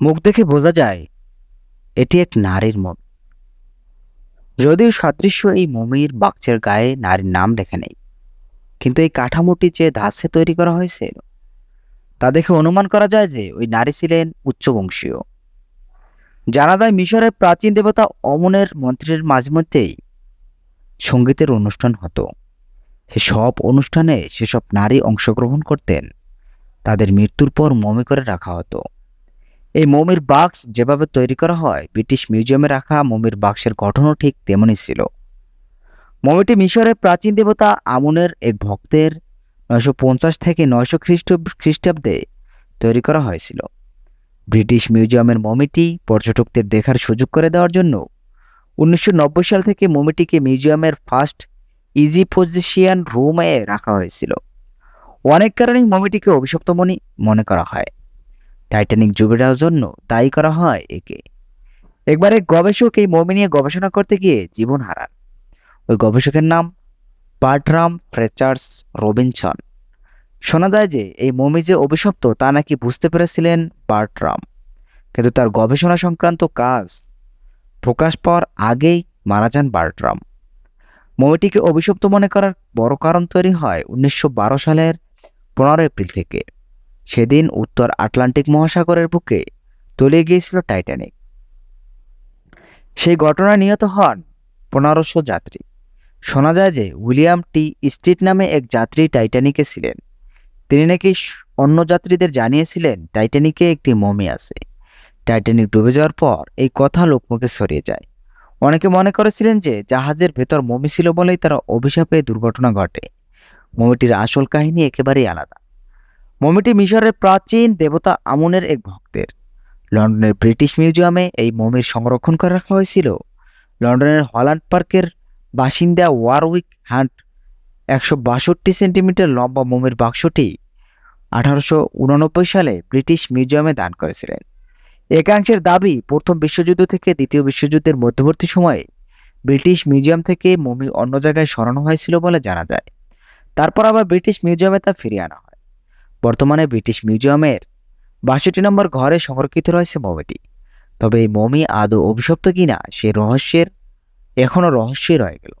মুখ দেখে বোঝা যায়, এটি এক নারীর মমি যদিও সাদৃশ্য এই মমির বাক্সের গায়ে নারীর নাম লেখা নেই, কিন্তু এই কাঠামোটি যে ধাসে তৈরি করা হয়েছে তা দেখে অনুমান করা যায় যে ওই নারী ছিলেন উচ্চবংশীয়। জানা যায় মিশরের প্রাচীন দেবতা অমনের মন্ত্রের মাঝে মধ্যেই সঙ্গীতের অনুষ্ঠান হতো। সে সব অনুষ্ঠানে সেসব নারী অংশগ্রহণ করতেন, তাদের মৃত্যুর পর মমি করে রাখা হতো। এই মমির বাক্স যেভাবে তৈরি করা হয়, ব্রিটিশ মিউজিয়ামে রাখা মমির বাক্সের গঠনও ঠিক তেমনই ছিল। মমিটি মিশরের প্রাচীন দেবতা আমনের এক ভক্তের নয়শো পঞ্চাশ থেকে নয়শো খ্রিস্ট খ্রিস্টাব্দে তৈরি করা হয়েছিল। ব্রিটিশ মিউজিয়ামের মমিটি পর্যটকদের দেখার সুযোগ করে দেওয়ার জন্য উনিশশো নব্বই সাল থেকে মমিটিকে মিউজিয়ামের ফার্স্ট ইজি পজিশিয়ান রুমে রাখা হয়েছিল। অনেক কারণেই মমিটিকে অভিশপ্তমণি মনে করা হয়। টাইটানিক ডুবে জন্য দায়ী করা হয় একে। একবার এক গবেষক এই মমি নিয়ে গবেষণা করতে গিয়ে জীবন হারান। ওই গবেষকের নাম বার্টরাম ফ্রেচার্স রবিনসন। শোনা যায় যে এই মমি যে অভিশপ্ত তা নাকি বুঝতে পেরেছিলেন বার্টরাম। কিন্তু তার গবেষণা সংক্রান্ত কাজ প্রকাশ পাওয়ার আগেই মারা যান বার্টরাম। মমিটিকে অভিশপ্ত মনে করার বড় কারণ তৈরি হয় উনিশশো বারো সালের পনেরো এপ্রিল থেকে। সেদিন উত্তর আটলান্টিক মহাসাগরের বুকে তলিয়ে গিয়েছিল টাইটানিক। সেই ঘটনায় নিহত হন পনেরোশো যাত্রী। শোনা যায় যে উইলিয়াম টি স্ট্রিট নামে এক যাত্রী টাইটানিকে ছিলেন। তিনি নাকি অন্য যাত্রীদের জানিয়েছিলেন টাইটানিকে একটি মমি আছে। টাইটানিক ডুবে যাওয়ার পর এই কথা লোকমুখে ছড়িয়ে যায়। অনেকে মনে করেছিলেন যে জাহাজের ভেতর মমি ছিল বলেই তারা অভিশাপে দুর্ঘটনা ঘটে। মমিটির আসল কাহিনী একেবারেই আলাদা। মমিটি মিশরের প্রাচীন দেবতা আমনের এক ভক্তের। লন্ডনের ব্রিটিশ মিউজিয়ামে এই মমির সংরক্ষণ করে রাখা হয়েছিল। লন্ডনের হল্যান্ড পার্কের বাসিন্দা ওয়ারউইক হ্যান্ড একশো বাষট্টি সেন্টিমিটার লম্বা মমির বাক্সটি আঠারোশো উননব্বই সালে ব্রিটিশ মিউজিয়ামে দান করেছিলেন। একাংশের দাবি প্রথম বিশ্বযুদ্ধ থেকে দ্বিতীয় বিশ্বযুদ্ধের মধ্যবর্তী সময়ে ব্রিটিশ মিউজিয়াম থেকে মমি অন্য জায়গায় সরানো হয়েছিল বলে জানা যায়। তারপর আবার ব্রিটিশ মিউজিয়ামে তা ফিরিয়ে আনা হয়। বর্তমানে ব্রিটিশ মিউজিয়ামের বাষট্টি নম্বর ঘরে সংরক্ষিত রয়েছে মমিটি। তবে এই মমি আদৌ অভিশপ্ত কিনা সে রহস্যের এখনও রহস্যই রয়ে গেল।